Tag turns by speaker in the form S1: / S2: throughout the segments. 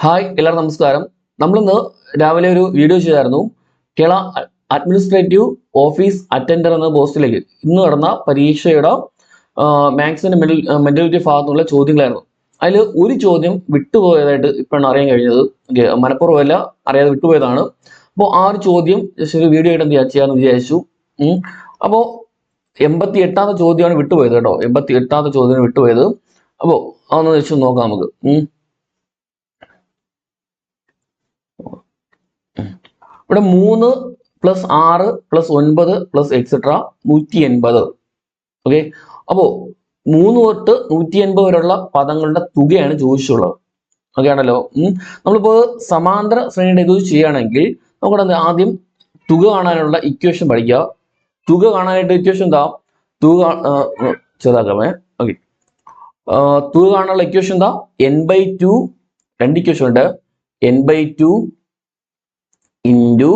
S1: Hi എല്ലാവർക്കും നമസ്കാരം. നമ്മളിന്ന് രാവിലെ ഒരു വീഡിയോ ചെയ്തായിരുന്നു. കേരള അഡ്മിനിസ്ട്രേറ്റീവ് ഓഫീസ് അറ്റൻഡർ എന്ന പോസ്റ്റിലേക്ക് ഇന്ന് നടന്ന പരീക്ഷയുടെ മാത്സിന്റെ മെന്റലിറ്റി ഭാഗത്തുള്ള ചോദ്യങ്ങളായിരുന്നു. അതിൽ ഒരു ചോദ്യം വിട്ടുപോയതായിട്ട് ഇപ്പോഴാണ് അറിയാൻ കഴിഞ്ഞത്. മനഃപൂർവമല്ല അറിയാതെ വിട്ടുപോയതാണ്. അപ്പോൾ ആ ഒരു ചോദ്യം ജസ്റ്റ് ഒരു വീഡിയോ ആയിട്ട് എന്ത് ചെയ്യാ- ചെയ്യാന്ന് വിചാരിച്ചു. അപ്പോൾ എൺപത്തി എട്ടാമത്തെ ചോദ്യമാണ് വിട്ടുപോയത് കേട്ടോ. എൺപത്തി എട്ടാമത്തെ ചോദ്യമാണ് വിട്ടുപോയത്. അപ്പോൾ അതൊന്ന് വെച്ച് നോക്കാം നമുക്ക്. ഇവിടെ മൂന്ന് പ്ലസ് ആറ് പ്ലസ് ഒൻപത് പ്ലസ് എക്സെട്ര നൂറ്റി എൺപത് ഓക്കെ അപ്പോ മൂന്ന് തൊട്ട് നൂറ്റി എൺപത് വരെയുള്ള പദങ്ങളുടെ തുകയാണ് ചോദിച്ചുള്ളത് ഓക്കെ ആണല്ലോ. നമ്മളിപ്പോ സമാന്തര ശ്രേണിയുടെ ഇത് ചെയ്യുകയാണെങ്കിൽ നമുക്കിവിടെ ആദ്യം തുക കാണാനുള്ള ഇക്വേഷൻ പഠിക്കുക. തുക കാണാനായിട്ട് ഇക്വേഷൻ എന്താ? തുക ചെറുതാക്കാമേ ഓക്കെ തുക കാണാനുള്ള ഇക്വേഷൻ എന്താ? എൻ ബൈ ടു രണ്ട് ഇക്വേഷൻ ഉണ്ട്. N by two into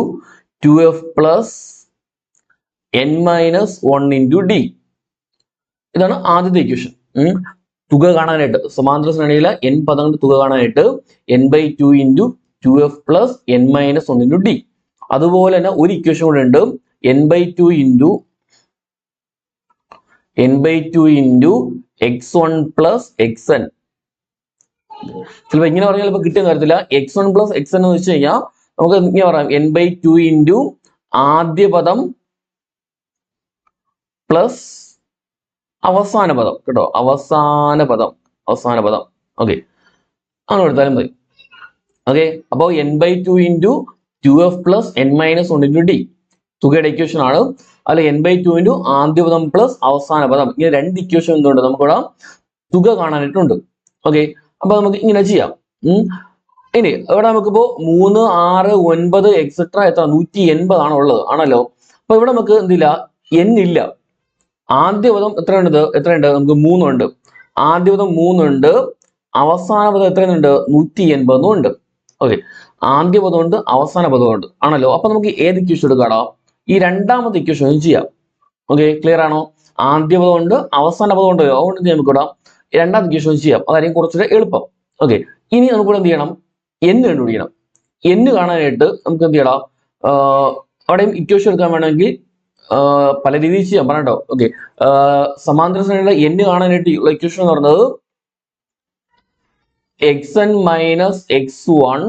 S1: two F plus N minus one into D ഇതാണ് ആദ്യത്തെ ഇക്വേഷൻ തുക കാണാനായിട്ട് സമാന്തര ശ്രേണിയിലെ എൻ പദങ്ങളുടെ തുക കാണാനായിട്ട് N by two into two F plus N minus one into D അതുപോലെ തന്നെ ഒരു ഇക്വേഷൻ കൂടെ ഉണ്ട്. N by two into N by two into X one plus X N ചിലപ്പോൾ ഇങ്ങനെ പറഞ്ഞാൽ ഇപ്പൊ കിട്ടിയെന്ന് വരത്തില്ല X one plus X N എന്ന് വെച്ച് കഴിഞ്ഞാൽ നമുക്ക് ഇങ്ങനെ പറയാം? എൻ ബൈ ടു ഇന്റു ആദ്യ പദം പ്ലസ് അവസാന പദം. കേട്ടോ? അവസാന പദം. അവസാന പദം. ഓക്കെ അങ്ങനെ എടുത്താലും മതി. ഓക്കെ അപ്പോൾ n by two into two f plus n minus one into d തുകയുടെ ഇക്വേഷൻ ആണ്. അല്ല എൻ ബൈ ടു ഇന്റു ആദ്യ പദം പ്ലസ് അവസാന പദം. ഇങ്ങനെ രണ്ട് ഇക്വേഷൻ എന്തുണ്ട്? നമുക്കിവിടെ തുക കാണാനായിട്ടുണ്ട്. ഓക്കെ അപ്പൊ നമുക്ക് ഇങ്ങനെ ചെയ്യാം. ഇനി ഇവിടെ നമുക്കിപ്പോ മൂന്ന് ആറ് ഒൻപത് എക്സെട്ര എത്ര? നൂറ്റി എൺപതാണ് ഉള്ളത്. ആണല്ലോ? അപ്പൊ ഇവിടെ നമുക്ക് എന്തില്ല എൻ ഇല്ല. ആദ്യ പദം എത്രയുണ്ട്? എത്രയുണ്ട്? നമുക്ക് മൂന്നുണ്ട്. ആദ്യ പദം മൂന്നുണ്ട്. അവസാന പദം എത്രയുണ്ട്? നൂറ്റി എൺപതും ഉണ്ട്. ഓക്കെ ആദ്യ പദമുണ്ട് അവസാന പദമുണ്ട് ആണല്ലോ? അപ്പൊ നമുക്ക് ഏത് ഇക്വേഷൻ എടുക്കാടാ? ഈ രണ്ടാമത്തെ ഇക്വേഷൻ ചെയ്യാം. ഓക്കെ ക്ലിയർ ആണോ? ആദ്യ പദമുണ്ട് അവസാന പദമുണ്ട് അതുകൊണ്ട് നമുക്ക് ഇടാം രണ്ടാമത്തെ ഇക്വേഷൻ ചെയ്യാം. അതായിരിക്കും കുറച്ചുകൂടെ എളുപ്പം. ഓക്കെ ഇനി നമുക്കിവിടെ എന്ത് ചെയ്യണം? N കണ്ടുപിടിക്കണം. എന്ന് കാണാനായിട്ട് നമുക്ക് എന്ത് ചെയ്യണം അവിടെയും ഇക്വേഷൻ എടുക്കാൻ വേണമെങ്കിൽ പല രീതിയിൽ ചെയ്യാം. പറഞ്ഞോ? ഓക്കെ സമാന്തര ശ്രേണിയുടെ എന്ന് കാണാനായിട്ട് ഉള്ള ഇക്വേഷൻ എന്ന് പറയുന്നത് x n minus x one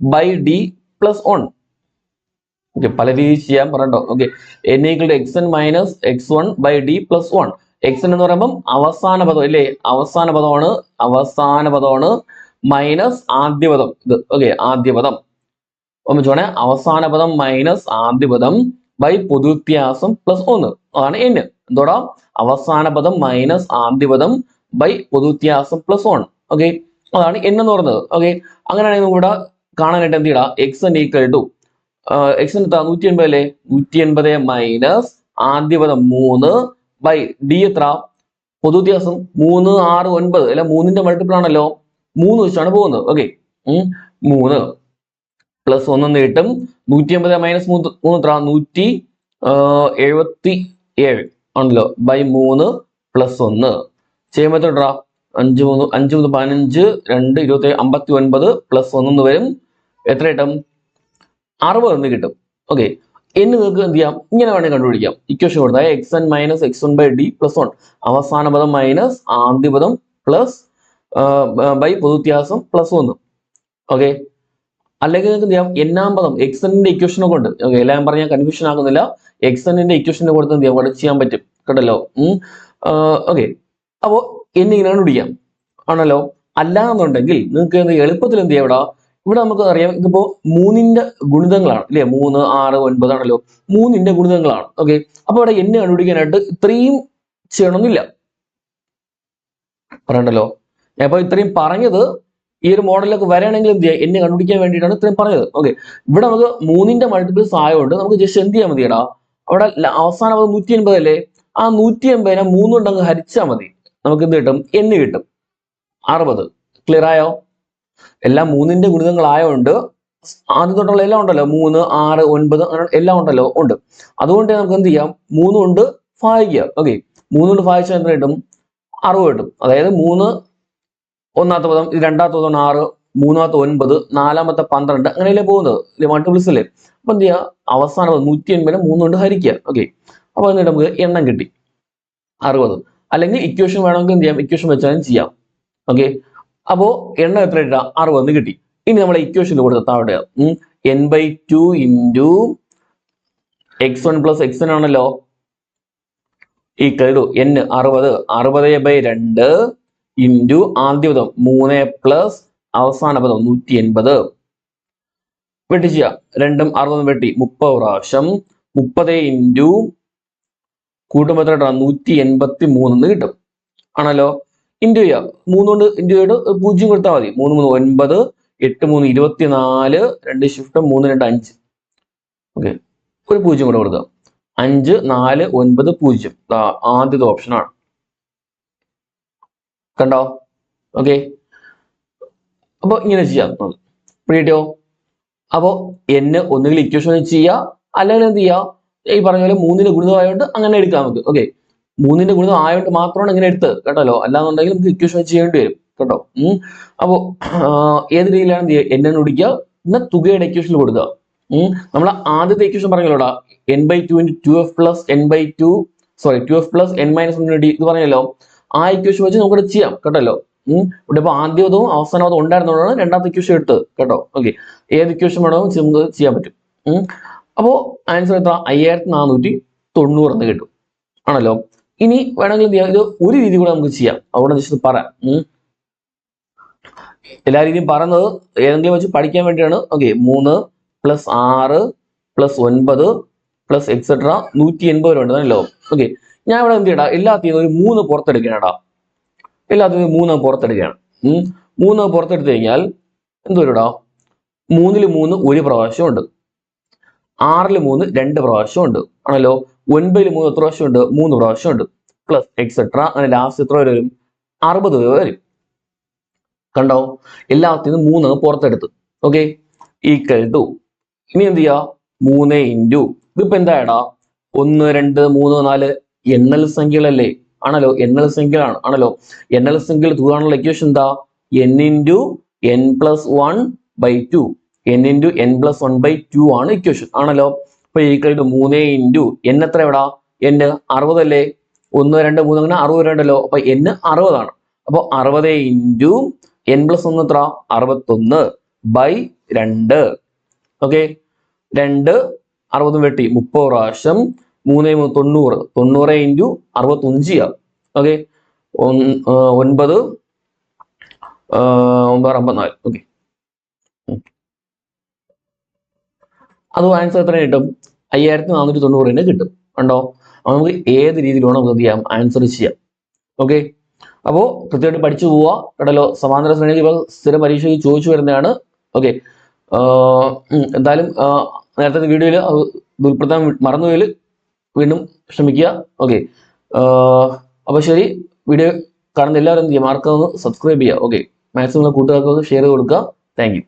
S1: by d plus one okay പല രീതിയിൽ ചെയ്യാൻ പറഞ്ഞോ? Okay n equal x n minus x one by d plus one x n എന്ന് പറയുമ്പം അവസാന പദം അല്ലേ? അവസാന പദമാണ് അവസാന പദമാണ് മൈനസ് ആദ്യ പദം. ഇത് ഓക്കെ ആദ്യ പദം. ഒന്ന് അവസാന പദം മൈനസ് ആദ്യ പദം ബൈ പൊതുവ്യത്യാസം പ്ലസ് ഒന്ന്. അതാണ് n. എന്തോടാ? അവസാന പദം മൈനസ് ആദ്യ പദം ബൈ പൊതുവ്യത്യാസം പ്ലസ് വൺ ഓക്കെ അതാണ് n എന്ന് പറയുന്നത്. ഓക്കെ അങ്ങനെയാണെങ്കിൽ ഇവിടെ കാണാനായിട്ട് എന്ത് ചെയ്യടാ x n equal to x n നൂറ്റി എൺപത് അല്ലേ? നൂറ്റി എൺപത് മൈനസ് ആദ്യ പദം മൂന്ന് ബൈ ഡി എത്ര പൊതുവ്യത്യാസം മൂന്ന് ആറ് ഒൻപത്. അല്ലെ? മൂന്നിന്റെ മൾട്ടിപ്പിൾ ആണല്ലോ. മൂന്ന് വെച്ചാണ് പോകുന്നത്. ഓക്കെ മൂന്ന്. പ്ലസ് ഒന്ന് കിട്ടും നൂറ്റി അമ്പത് മൈനസ് മൂന്ന് മൂന്ന് എത്ര? നൂറ്റി എഴുപത്തി ഏഴ് ആണല്ലോ ബൈ മൂന്ന് പ്ലസ് ഒന്ന്. ചെയ്യുമ്പോൾ എത്ര അഞ്ച് മൂന്ന് അഞ്ച് മൂന്ന് പതിനഞ്ച് രണ്ട് ഇരുപത്തി അമ്പത്തി ഒൻപത് പ്ലസ് ഒന്ന് വരും. എത്ര കിട്ടും? അറുപത് എന്ന് കിട്ടും. ഓക്കെ എന്ന് നിങ്ങൾക്ക് എന്ത് ചെയ്യാം? ഇങ്ങനെ വേണമെങ്കിൽ കണ്ടുപിടിക്കാം. ഇക്വേഷൻ കൊടുത്താൽ x n minus x one by d plus one അവസാന പദം മൈനസ് ആദ്യ പദം പ്ലസ് ബൈ പൊതുവ്യത്യാസം പ്ലസ് ഒന്ന് ഓക്കെ അല്ലെങ്കിൽ നിങ്ങൾക്ക് എന്ത് ചെയ്യാം? എന്നാം പദം എക്സ് എന്നിന്റെ ഇക്വേഷനെ കൊണ്ട് ഓക്കെ എല്ലാം പറഞ്ഞാൽ കൺഫ്യൂഷൻ ആകുന്നില്ല എക്സ് എന്നിന്റെ ഇക്വേഷനെ കൊടുത്ത് എന്ത് ചെയ്യാം? അവിടെ ചെയ്യാൻ പറ്റും. കേട്ടല്ലോ? ഓക്കെ അപ്പോ എന്നിങ്ങനെ കണ്ടുപിടിക്കാം ആണല്ലോ? അല്ലാന്നുണ്ടെങ്കിൽ നിങ്ങൾക്ക് എന്ത് എളുപ്പത്തിൽ എന്ത് ചെയ്യാം ഇവിടെ? ഇവിടെ നമുക്ക് അറിയാം ഇതിപ്പോ മൂന്നിന്റെ ഗുണിതങ്ങളാണ്. അല്ലെ മൂന്ന് ആറ് ഒൻപത് ആണല്ലോ? മൂന്നിന്റെ ഗുണിതങ്ങളാണ്. ഓക്കെ അപ്പൊ ഇവിടെ എന്നെ കണ്ടുപിടിക്കാനായിട്ട് ഇത്രയും ചെയ്യണമെന്നില്ല പറയണ്ടല്ലോ? ഇപ്പൊ ഇത്രയും പറഞ്ഞത് ഈ ഒരു മോഡലിലൊക്കെ വരാണെങ്കിൽ എന്ത് ചെയ്യാം? എന്നെ കണ്ടുപിടിക്കാൻ വേണ്ടിയിട്ടാണ് ഇത്രയും പറഞ്ഞത്. ഓക്കെ ഇവിടെ നമുക്ക് മൂന്നിന്റെ മൾട്ടിപ്പിൾസ് ആയതുകൊണ്ട് നമുക്ക് ജസ്റ്റ് എന്ത് ചെയ്യാൻ മതിയടാ? അവിടെ അവസാനം അത് നൂറ്റി അല്ലേ? ആ നൂറ്റി എൺപതിനെ മൂന്ന് കൊണ്ട് അങ്ങ് ഹരിച്ചാൽ മതി. നമുക്ക് എന്ത് കിട്ടും? എന്ന് കിട്ടും. അറുപത്. ക്ലിയർ ആയോ? എല്ലാം മൂന്നിന്റെ ഗുണിതങ്ങളായതുകൊണ്ട് ആദ്യം തൊട്ടുള്ള എല്ലാം ഉണ്ടല്ലോ. മൂന്ന് ആറ് ഒൻപത് അങ്ങനെ എല്ലാം ഉണ്ടല്ലോ. ഉണ്ട്. അതുകൊണ്ട് നമുക്ക് എന്ത് ചെയ്യാം? മൂന്ന് ഭാഗിക്കുക. ഓക്കെ മൂന്ന് ഭാഗിച്ചാൽ എന്ത് കിട്ടും? അറുപത് കിട്ടും. അതായത് മൂന്ന് ഒന്നാമത്തെ പദം രണ്ടാമത്തെ പദം ആറ് മൂന്നാമത്തെ ഒൻപത് നാലാമത്തെ പന്ത്രണ്ട് അങ്ങനെയല്ലേ പോകുന്നത്? മൾട്ടിപ്ലിസ് അല്ലേ? അപ്പൊ എന്ത് ചെയ്യുക പദം നൂറ്റി എൺപതിനെ മൂന്ന് കൊണ്ട് ഹരിക്കുക. ഓക്കെ അപ്പൊ എന്നിട്ട് നമുക്ക്? എണ്ണം കിട്ടി. അറുപത്. അല്ലെങ്കിൽ ഇക്വേഷൻ വേണമെങ്കിൽ എന്ത് ചെയ്യാം? ഇക്വേഷൻ വെച്ചാലും ചെയ്യാം. ഓക്കെ അപ്പോ എണ്ണം എത്ര ഇട്ടാ അറുപത് കിട്ടി. ഇനി നമ്മളെ ഇക്വേഷനിൽ കൊടുത്ത താഴെ n by two into x one plus x ആണല്ലോ. ഈ ടു എൻ അറുപത്. അറുപത് ബൈ രണ്ട് ഇന്റു ആദ്യ പദം മൂന്ന് പ്ലസ് അവസാന പദം നൂറ്റി എൺപത് വെട്ടി ചെയ്യാം. രണ്ടും അറുപതും വെട്ടി. മുപ്പത് പ്രാവശ്യം. മുപ്പത് ഇന്റു കൂട്ടുമ്പോൾ നൂറ്റി എൺപത്തി മൂന്നെന്ന് കിട്ടും. ആണല്ലോ? ഇന്റു ചെയ്യാം. മൂന്ന് കൊണ്ട് ഇന്റു ചെയ്തിട്ട് പൂജ്യം കൊടുത്താൽ മതി. മൂന്ന് മൂന്ന് ഒൻപത് എട്ട് മൂന്ന് ഇരുപത്തിനാല് രണ്ട് ഷിഫ്റ്റ് മൂന്ന് രണ്ട് അഞ്ച്. ഓക്കെ ഒരു പൂജ്യം കൂടെ കൊടുക്കുക അഞ്ച് നാല് ഒൻപത് പൂജ്യം. ആദ്യത്തെ ഓപ്ഷനാണ് കണ്ടോ? ഓക്കെ അപ്പൊ ഇങ്ങനെ ചെയ്യാം. പിടിയോ അപ്പോ എന്നെ ഒന്നുകിൽ ഇക്വേഷൻ ചെയ്യുക അല്ലെങ്കിൽ എന്ത് ചെയ്യുക? ഈ പറഞ്ഞ പോലെ മൂന്നിന്റെ ഗുണിതമായോണ്ട് അങ്ങനെ എടുക്കാം നമുക്ക്. ഓക്കെ മൂന്നിന്റെ ഗുണിതം ആയതുകൊണ്ട് മാത്രമാണ് ഇങ്ങനെ എടുത്തത്. കേട്ടല്ലോ? അല്ലാന്നുണ്ടെങ്കിൽ നമുക്ക് ഇക്വേഷൻ ചെയ്യേണ്ടി വരും. കേട്ടോ? ഉം. അപ്പോ ഏത് രീതിയിലാണ് എന്നെ വിളിക്കുക പിന്നെ തുകയുടെ ഇക്വേഷനിൽ കൊടുക്കുക. ഉം. നമ്മൾ ആദ്യത്തെ equation പറഞ്ഞല്ലോടാ n by two into two f plus n by two sorry two f plus n minus ഇത് പറഞ്ഞല്ലോ? ആ ഇക്വേഷൻ വെച്ച് നമുക്ക് ചെയ്യാം. കേട്ടല്ലോ? ഇവിടെ ഇപ്പൊ ആദ്യപദവും അവസാനവതും ഉണ്ടായിരുന്നതുകൊണ്ടാണ് രണ്ടാമത്തെ ഇക്വേഷൻ എടുത്തത്. കേട്ടോ? ഓക്കെ ഏത് ഇക്വേഷൻ വേണമെങ്കിലും നമുക്ക് ചെയ്യാൻ പറ്റും. അപ്പോൾ അപ്പോ ആൻസർ എത്ര? അയ്യായിരത്തി നാനൂറ്റി തൊണ്ണൂറ് എന്ന് കിട്ടും. ആണല്ലോ? ഇനി വേണമെങ്കിൽ എന്ത് ചെയ്യാം? ഇത് ഒരു രീതി കൂടെ നമുക്ക് ചെയ്യാം. അവിടെ ജസ്റ്റ് പറയാം. എല്ലാ രീതിയും പറയുന്നത് ഏതെങ്കിലും വെച്ച് പഠിക്കാൻ വേണ്ടിയാണ്. ഓക്കെ മൂന്ന് പ്ലസ് ആറ് പ്ലസ് ഒൻപത് പ്ലസ് എക്സെട്ര നൂറ്റി എൺപത് വരെ ഉണ്ടല്ലോ ഓക്കെ ഞാൻ ഇവിടെ എന്ത് ചെയ്യടാ? എല്ലാത്തിനും ഒരു മൂന്ന് പുറത്തെടുക്കണടാ എല്ലാത്തിനും മൂന്ന് പുറത്തെടുക്കുകയാണ്. മൂന്ന് പുറത്തെടുത്തു കഴിഞ്ഞാൽ എന്തോരടാ മൂന്നിൽ മൂന്ന് ഒരു പ്രാവശ്യം ഉണ്ട് ആറിൽ മൂന്ന് രണ്ട് പ്രാവശ്യം ഉണ്ട് ആണല്ലോ? ഒൻപതിൽ മൂന്ന് എത്ര പ്രാവശ്യം ഉണ്ട് മൂന്ന് പ്രാവശ്യം ഉണ്ട് പ്ലസ് എക്സെട്ര അങ്ങനെ ലാസ്റ്റ് എത്ര വരെ അറുപത് രൂപ വരും. കണ്ടോ? എല്ലാത്തിനും മൂന്ന് പുറത്തെടുത്ത്. ഓക്കെ? ഈക്വൽ ടു ഇനി എന്ത് ചെയ്യാ? മൂന്ന് ഇന്റു ഇതിപ്പോ എന്തായടാ? ഒന്ന് രണ്ട് മൂന്ന് നാല് എണ്ണൽ സംഖ്യകളല്ലേ ആണല്ലോ എണ്ണൽ സംഖ്യകളാണ് ആണല്ലോ. എണ്ണൽ സംഖ്യകൾ തുകയാണുള്ള ഇക്വേഷൻ എന്താ? N into n plus one by two n into n plus one by two ആണ് ഇക്വേഷൻ ആണല്ലോ. അപ്പൊ ഈക്വൽ മൂന്ന് ഇന്റു എൻ എത്ര എവിടാ? എൻ അറുപതല്ലേ ഒന്ന് രണ്ട് മൂന്ന് അങ്ങനെ അറുപത് രണ്ടല്ലോ അപ്പൊ എൻ അറുപതാണ്. അപ്പൊ അറുപത് ഇന്റു എൻ പ്ലസ് ഒന്ന് എത്ര? അറുപത്തൊന്ന് ബൈ രണ്ട്. ഓക്കെ രണ്ട് അറുപതും വെട്ടി. മുപ്പത് പ്രാവശ്യം മൂന്ന് തൊണ്ണൂറ്. തൊണ്ണൂറ് ഇന്റു അറുപത്തൊന്ന് ചെയ്യാം ഓക്കെ? ഒൻപത് ഒമ്പത് അമ്പത്തിനാല് ഓക്കെ. അത് ആൻസർ എത്ര കിട്ടും? അയ്യായിരത്തി നാനൂറ്റി തൊണ്ണൂറ് തന്നെ കിട്ടും. അപ്പൊ നമുക്ക് ഏത് രീതിയിലാണ് നമുക്ക് ചെയ്യാം? ആൻസർ ചെയ്യാം. ഓക്കെ? അപ്പോ കൃത്യമായിട്ട് പഠിച്ചു പോവുക കേട്ടല്ലോ സമാന്തര ശ്രേണി ഇപ്പോൾ സ്ഥിര പരീക്ഷയ്ക്ക് ചോദിച്ചു വരുന്നതാണ്. ഓക്കെ? എന്തായാലും നേരത്തെ വീഡിയോയിൽ അത് ഉൾപ്പെടുത്താൻ മറന്നുപോയാൽ വീണ്ടും ശ്രമിക്കുക. ഓക്കെ അപ്പൊ ശരി. വീഡിയോ കാണുന്ന എല്ലാവരും എന്ത് ചെയ്യുക? മാർക്ക് ഒന്ന് സബ്സ്ക്രൈബ് ചെയ്യുക. ഓക്കെ മാക്സിമം കൂട്ടുകാർക്കൊന്ന് ഷെയർ ചെയ്ത് കൊടുക്കുക. താങ്ക്